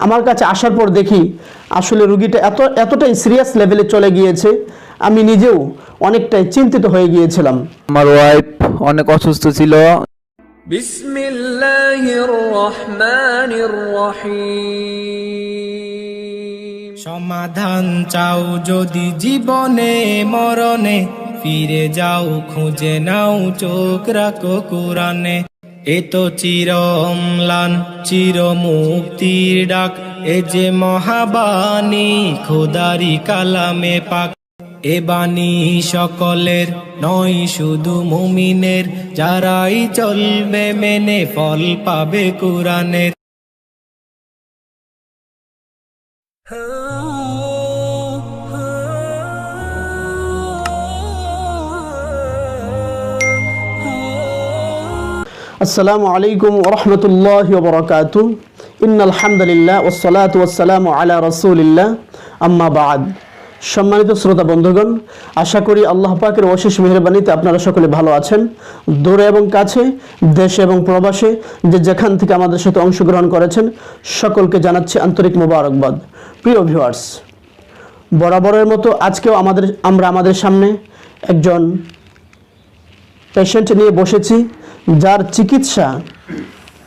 আমার কাছে আসার পর দেখি আসলে রুগীটা এত এতটাই সিরিয়াস লেভেলে চলে গিয়েছে আমি নিজেও অনেকটাই চিন্তিত হয়ে গিয়েছিলাম। আমার ওয়াইফ অনেক অসুস্থ ছিল। সমাধান চাও যদি জীবনে মরণে ফিরে যাও খুঁজে নাও চোখ রাখো কোরআনে। এ তো চির অম্লান চির মুক্তির ডাক। এ যে মহাবাণী, খোদারি কালামে পাক। এ বাণী সকলের নয়, শুধু মুমিনের। যারাই চলবে মেনে ফল পাবে কোরআনের। আসসালামু আলাইকুম ওরহমতুল্লাহ বরকাত ইন্নাল হামদুলিল্লাহ ওসলাত ওসালাম আলা রসুলিল্লাহ। আম্মা বাদ। সম্মানিত শ্রোতা বন্ধুগণ, আশা করি আল্লাহ পাকের অশেষ মেহরবানিতে আপনারা সকলে ভালো আছেন। দূরে এবং কাছে, দেশে এবং প্রবাসে যে যেখান থেকে আমাদের সাথে অংশগ্রহণ করেছেন, সকলকে জানাচ্ছি আন্তরিক মোবারকবাদ। প্রিয় ভিউয়ার্স বরাবরের মতো আজকেও আমাদের, আমরা আমাদের সামনে একজন পেশেন্ট নিয়ে বসেছি। যার চিকিৎসা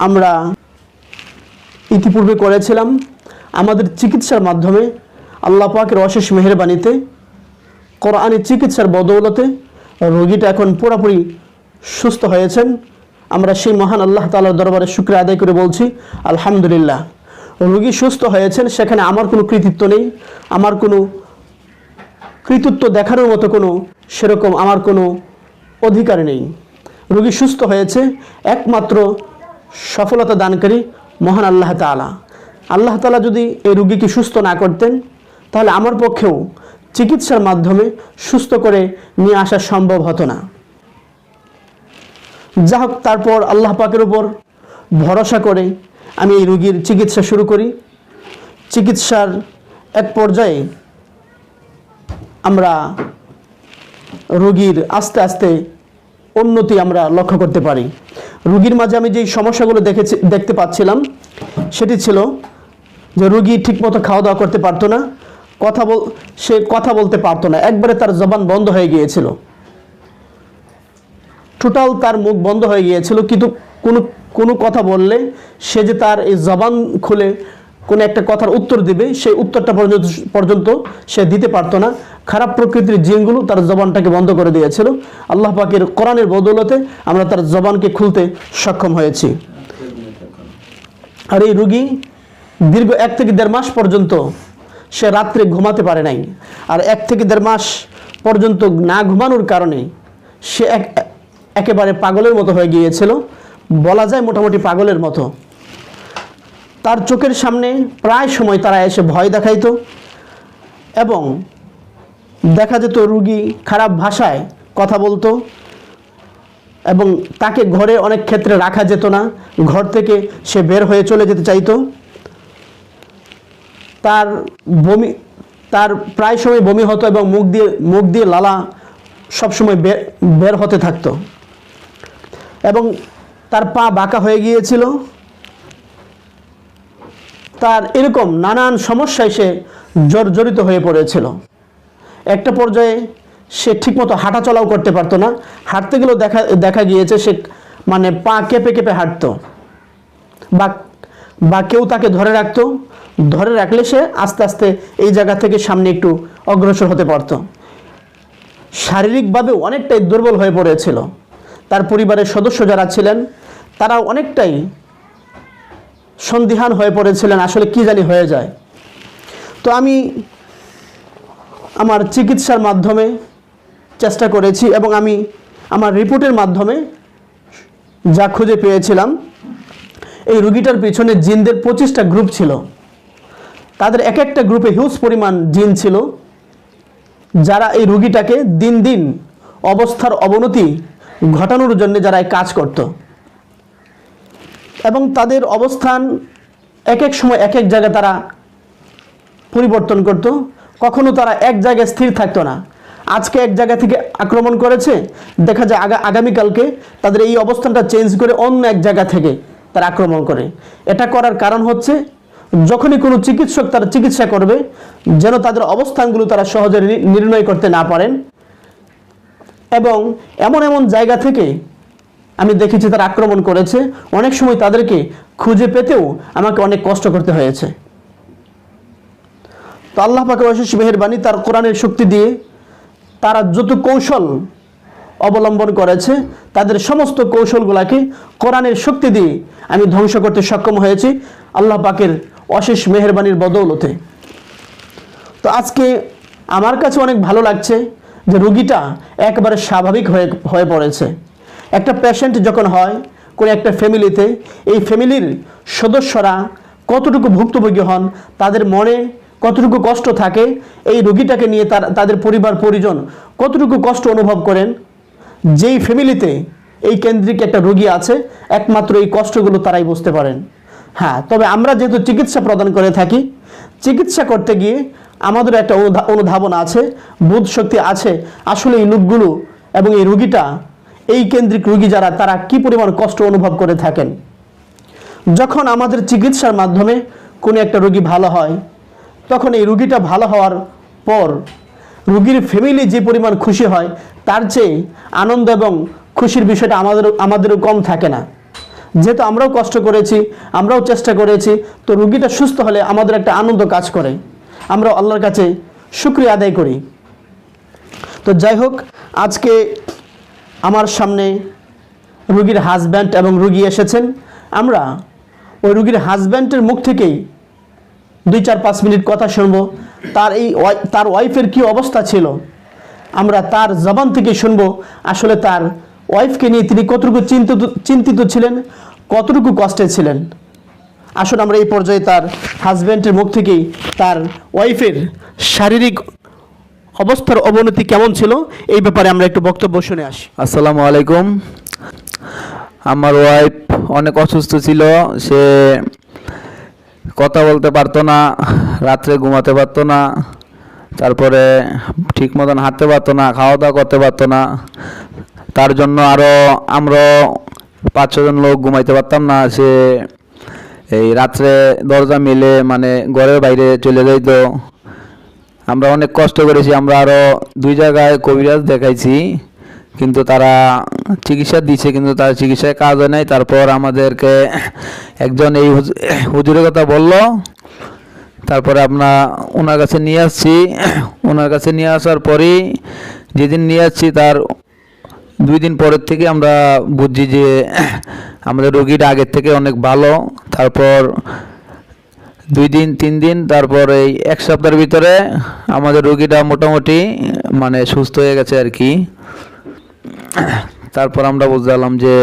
আমরা ইতিপূর্বে করেছিলাম, আমাদের চিকিৎসার মাধ্যমে আল্লাহ পাকের অশেষ মেহরবানিতে কোরআনের চিকিৎসার বদৌলতে রোগীটা এখন পুরোপুরি সুস্থ হয়েছেন। আমরা সেই মহান আল্লাহ তালার দরবারে শুক্র আদায় করে বলছি, আলহামদুলিল্লাহ। রোগী সুস্থ হয়েছেন, সেখানে আমার কোনো কৃতিত্ব নেই, আমার কোনো কৃতিত্ব দেখানোর মতো কোনো সেরকম আমার কোনো অধিকার নেই। রোগী সুস্থ হয়েছে, একমাত্র সফলতা দানকারী মহান আল্লাহ তালা আল্লাহ তালা যদি এই রুগীকে সুস্থ না করতেন, তাহলে আমার পক্ষেও চিকিৎসার মাধ্যমে সুস্থ করে নিয়ে আসা সম্ভব হতো না। যা হোক, তারপর আল্লাহ পাকের উপর ভরসা করে আমি এই রুগীর চিকিৎসা শুরু করি। চিকিৎসার এক পর্যায়ে আমরা রোগীর আস্তে আস্তে উন্নতি আমরা লক্ষ্য করতে পারি। রুগীর মাঝে আমি যেই সমস্যাগুলো দেখেছি, দেখতে পাচ্ছিলাম, সেটি ছিল যে রুগী ঠিকমতো খাওয়া দাওয়া করতে পারতো না, কথা বল, সে কথা বলতে পারতো না, একবারে তার জবান বন্ধ হয়ে গিয়েছিল। টোটাল তার মুখ বন্ধ হয়ে গিয়েছিল, কিন্তু কোনো কোনো কথা বললে সে যে তার এই জবান খুলে কোনো একটা কথার উত্তর দিবে, সেই উত্তরটা পর্যন্ত পর্যন্ত সে দিতে পারতো না। খারাপ প্রকৃতির জিনগুলো তার জবানটাকে বন্ধ করে দিয়েছিল। আল্লাহ পাকের কোরআনের বদৌলতে আমরা তার জবানকে খুলতে সক্ষম হয়েছি। আর এই রুগী দীর্ঘ এক থেকে দেড় মাস পর্যন্ত সে রাত্রে ঘুমাতে পারে নাই। আর এক থেকে দেড় মাস পর্যন্ত না ঘুমানোর কারণে সে এক একেবারে পাগলের মতো হয়ে গিয়েছিল। বলা যায় মোটামুটি পাগলের মতো। তার চোখের সামনে প্রায় সময় তারা এসে ভয় দেখাইতো এবং দেখা যেত রুগী খারাপ ভাষায় কথা বলতো এবং তাকে ঘরে অনেক ক্ষেত্রে রাখা যেত না। ঘর থেকে সে বের হয়ে চলে যেতে চাইতো। তার বমি, তার প্রায় সময় বমি হতো এবং মুখ দিয়ে মুখ দিয়ে লালা সবসময় বের বের হতে থাকতো। এবং তার পা বাঁকা হয়ে গিয়েছিল। তার এরকম নানান সমস্যায় সে জর্জরিত হয়ে পড়েছিল। একটা পর্যায়ে সে ঠিকমতো হাঁটা চলাও করতে পারতো না। হাঁটতে গেলেও দেখা দেখা গিয়েছে সে মানে পা কেঁপে কেঁপে হাঁটতো। বা বা কেউ তাকে ধরে রাখতো। ধরে রাখলে সে আস্তে আস্তে এই জায়গা থেকে সামনে একটু অগ্রসর হতে পারত। শারীরিকভাবে অনেকটাই দুর্বল হয়ে পড়েছিল। তার পরিবারের সদস্য যারা ছিলেন তারা অনেকটাই সন্দিহান হয়ে পড়েছিলেন, আসলে কি জানি হয়ে যায়। তো আমি আমার চিকিৎসার মাধ্যমে চেষ্টা করেছি এবং আমি আমার রিপোর্টের মাধ্যমে যা খুঁজে পেয়েছিলাম, এই রুগীটার পিছনে জিনদের পঁচিশটা গ্রুপ ছিল। তাদের এক একটা গ্রুপে হিউজ পরিমাণ জিন ছিল। যারা এই রুগীটাকে দিন দিন অবস্থার অবনতি ঘটানোর জন্য যারা কাজ করত। এবং তাদের অবস্থান এক এক সময় এক এক জায়গায় তারা পরিবর্তন করত। কখনো তারা এক জায়গায় স্থির থাকতো না। আজকে এক জায়গা থেকে আক্রমণ করেছে, দেখা যায় আগা আগামীকালকে তাদের এই অবস্থানটা চেঞ্জ করে অন্য এক জায়গা থেকে তারা আক্রমণ করে। এটা করার কারণ হচ্ছে, যখনই কোনো চিকিৎসক তারা চিকিৎসা করবে, যেন তাদের অবস্থানগুলো তারা সহজে নির্ণয় করতে না পারেন। এবং এমন এমন জায়গা থেকে আমি দেখেছি তারা আক্রমণ করেছে। অনেক সময় তাদেরকে খুঁজে পেতেও আমাকে অনেক কষ্ট করতে হয়েছে। তো আল্লাহ পাকে অশেষ মেহেরবানি, তার কোরআনের শক্তি দিয়ে তারা যত কৌশল অবলম্বন করেছে, তাদের সমস্ত কৌশলগুলাকে কোরআনের শক্তি দিয়ে আমি ধ্বংস করতে সক্ষম হয়েছি আল্লাহ পাকের অশেষ মেহেরবানির বদৌলতে। তো আজকে আমার কাছে অনেক ভালো লাগছে যে রুগীটা একবারে স্বাভাবিক হয়ে হয়ে পড়েছে। একটা পেশেন্ট যখন হয় কোনো একটা ফ্যামিলিতে এই ফ্যামিলির সদস্যরা কতটুকু ভুক্তভোগী হন, তাদের মনে কতটুকু কষ্ট থাকে, এই রুগীটাকে নিয়ে তার, তাদের পরিবার, পরিজন কতটুকু কষ্ট অনুভব করেন, যেই ফ্যামিলিতে এই কেন্দ্রিক একটা রোগী আছে, একমাত্র এই কষ্টগুলো তারাই বুঝতে পারেন। হ্যাঁ তবে আমরা যেহেতু চিকিৎসা প্রদান করে থাকি, চিকিৎসা করতে গিয়ে আমাদের একটা অনুধা- অনুধাবন আছে বোধ শক্তি আছে, আসলে এই লোকগুলো এবং এই রুগীটা এই কেন্দ্রিক রুগী যারা, তারা কি পরিমাণ কষ্ট অনুভব করে থাকেন? যখন আমাদের চিকিৎসার মাধ্যমে কোনো একটা রোগী ভালো হয়, তখন এই রুগীটা ভালো হওয়ার পর রুগীর ফ্যামিলি যে পরিমাণ খুশি হয়, তার চেয়ে আনন্দ এবং খুশির বিষয়টা আমাদের, আমাদেরও কম থাকে না। যেহেতু আমরাও কষ্ট করেছি, আমরাও চেষ্টা করেছি, তো রুগীটা সুস্থ হলে আমাদের একটা আনন্দ কাজ করে। আমরা আল্লাহর কাছে শুক্রিয়া আদায় করি। তো যাই হোক, আজকে আমার সামনে রুগীর হাজব্যান্ড এবং রুগী এসেছেন। আমরা ওই রুগীর হাজব্যান্ডের মুখ থেকেই দুই চার পাঁচ মিনিট কথা শুনব। তার এই তার ওয়াইফের কি অবস্থা ছিল? আমরা তার জবান থেকে শুনব। আসলে তার ওয়াইফকে নিয়ে তিনি কতটুকু চিন্তিত চিন্তিত ছিলেন, কতটুকু কষ্টে ছিলেন? আসুন আমরা এই পর্যায়ে তার হাজব্যান্ডের মুখ থেকেই তার ওয়াইফের শারীরিক অবস্থার অবনতি কেমন ছিল? এই ব্যাপারে আমরা একটু বক্তব্য শুনে আসি। আসসালামু আলাইকুম। আমার ওয়াইফ অনেক অসুস্থ ছিল, সে কথা বলতে পারতো না, রাত্রে ঘুমাতে পারতো না, তারপরে ঠিক মতন হাঁটতে পারতো না খাওয়া দাওয়া করতে পারতো না। তার জন্য আরও আমরা পাঁচ ছজন লোক ঘুমাইতে পারতাম না, সে এই রাত্রে দরজা মিলে মানে ঘরের বাইরে চলে যাইতো। আমরা অনেক কষ্ট করেছি, আমরা আরও দুই জায়গায় কবিরাজ দেখাইছি, কিন্তু তারা চিকিৎসা দিচ্ছে কিন্তু তার চিকিৎসায় কাজ হয় নাই। তারপর আমাদেরকে একজন এই হুজ- হুজুরের কথা বলল। তারপরে আপনার ওনার কাছে নিয়ে আসছি। ওনার কাছে নিয়ে আসার পরেই যেদিন নিয়ে আসছি, তার দুই দিন পরের থেকে আমরা বুঝছি যে আমাদের রোগীটা আগের থেকে অনেক ভালো। তারপর দুই দিন, তিন দিন, তারপর এই এক সপ্তাহের ভিতরে আমাদের রোগীটা মোটামুটি মানে সুস্থ হয়ে গেছে আর কি। তারপর আমরা বুঝতে পারলাম যে,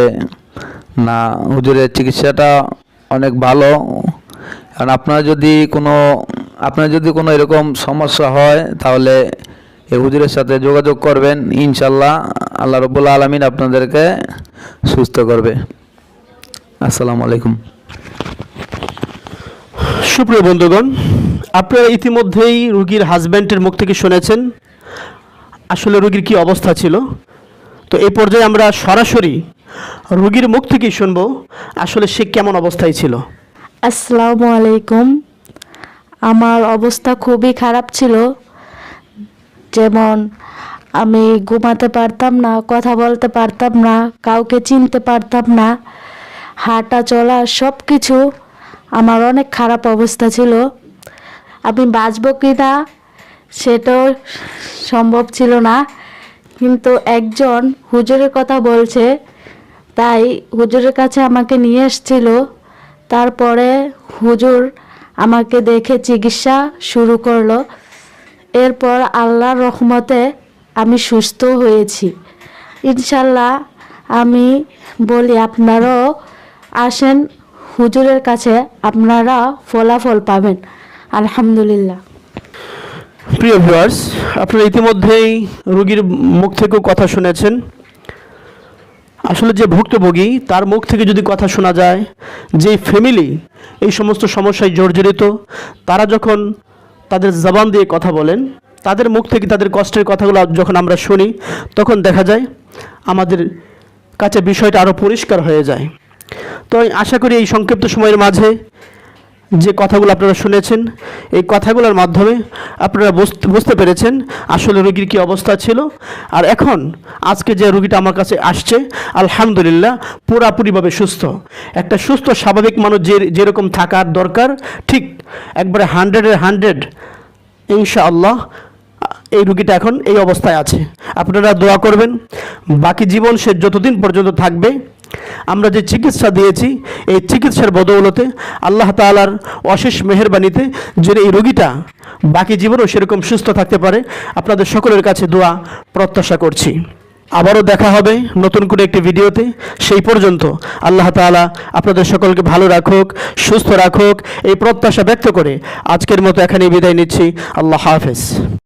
না, হুজুরের চিকিৎসাটা অনেক ভালো। কারণ আপনার যদি কোনো, আপনার যদি কোনো এরকম সমস্যা হয়, তাহলে এই হুজুরের সাথে যোগাযোগ করবেন ইনশাল্লাহ আল্লাহ রবুল আলমিন আপনাদেরকে সুস্থ করবে। আসসালামু আলাইকুম। সুপ্রিয় বন্ধুগণ, আপনারা ইতিমধ্যেই রুগীর হাজব্যান্ডের মুখ থেকে শুনেছেন, আসলে রুগীর কি অবস্থা ছিল। তো এই পর্যায়ে আমরা সরাসরি রুগীর মুখ থেকেই শুনব, আসলে সে কেমন অবস্থায় ছিল। আসসালামু আলাইকুম। আমার অবস্থা খুবই খারাপ ছিল। যেমন, আমি ঘুমাতে পারতাম না, কথা বলতে পারতাম না, কাউকে চিনতে পারতাম না, হাঁটা চলা সব কিছু আমার অনেক খারাপ অবস্থা ছিল। আমি বাঁচব কি না সেটাও সম্ভব ছিল না। কিন্তু একজন হুজুরের কথা বলছে, তাই হুজুরের কাছে আমাকে নিয়ে এসেছিল। তারপরে হুজুর আমাকে দেখে চিকিৎসা শুরু করল। এরপর আল্লাহর রহমতে আমি সুস্থ হয়েছি। ইনশাল্লাহ আমি বলি, আপনারাও আসেন হুজুরের কাছে আপনারা ফলাফল পাবেন। আলহামদুলিল্লাহ। প্রিয় ভিউয়ার্স, আপনারা ইতিমধ্যেই রুগীর মুখ থেকেও কথা শুনেছেন। আসলে যে ভুক্তভোগী, তার মুখ থেকে যদি কথা শোনা যায় যে ফ্যামিলি এই সমস্ত সমস্যায় জর্জরিত, তারা যখন তাদের জবান দিয়ে কথা বলেন, তাদের মুখ থেকে তাদের কষ্টের কথাগুলো যখন আমরা শুনি, তখন দেখা যায়, আমাদের কাছে বিষয়টা আরও পরিষ্কার হয়ে যায়। তো আশা করি এই সংক্ষিপ্ত সময়ের মাঝে যে কথাগুলো আপনারা শুনেছেন, এই কথাগুলোর মাধ্যমে আপনারা বুঝতে বুঝতে পেরেছেন আসলে রোগীর কী অবস্থা ছিল। আর এখন আজকে যে রোগীটা আমার কাছে আসছে, আলহামদুলিল্লাহ পুরাপুরিভাবে সুস্থ। একটা সুস্থ, স্বাভাবিক মানুষ যে, যেরকম থাকার দরকার, ঠিক একবারে হান্ড্রেডের হান্ড্রেড, ইনশাআল্লাহ এই রুগীটা এখন এই অবস্থায় আছে। আপনারা দোয়া করবেন, বাকি জীবন সে যতদিন পর্যন্ত থাকবে আমরা যে চিকিৎসা দিয়েছি, এই চিকিৎসার বদৌলতে আল্লাহ তাআলার অশেষ মেহেরবানিতে যে এই রোগীটা বাকি জীবনও সেরকম সুস্থ থাকতে পারে, আপনাদের সকলের কাছে দোয়া, প্রত্যাশা করছি। আবারও দেখা হবে নতুন করে একটি ভিডিওতে। সেই পর্যন্ত আল্লাহ তাআলা আপনাদের সকলকে ভালো রাখুক, সুস্থ রাখুক, এই প্রত্যাশা ব্যক্ত করে আজকের মতো এখানেই বিদায় নিচ্ছি। আল্লাহ হাফেজ।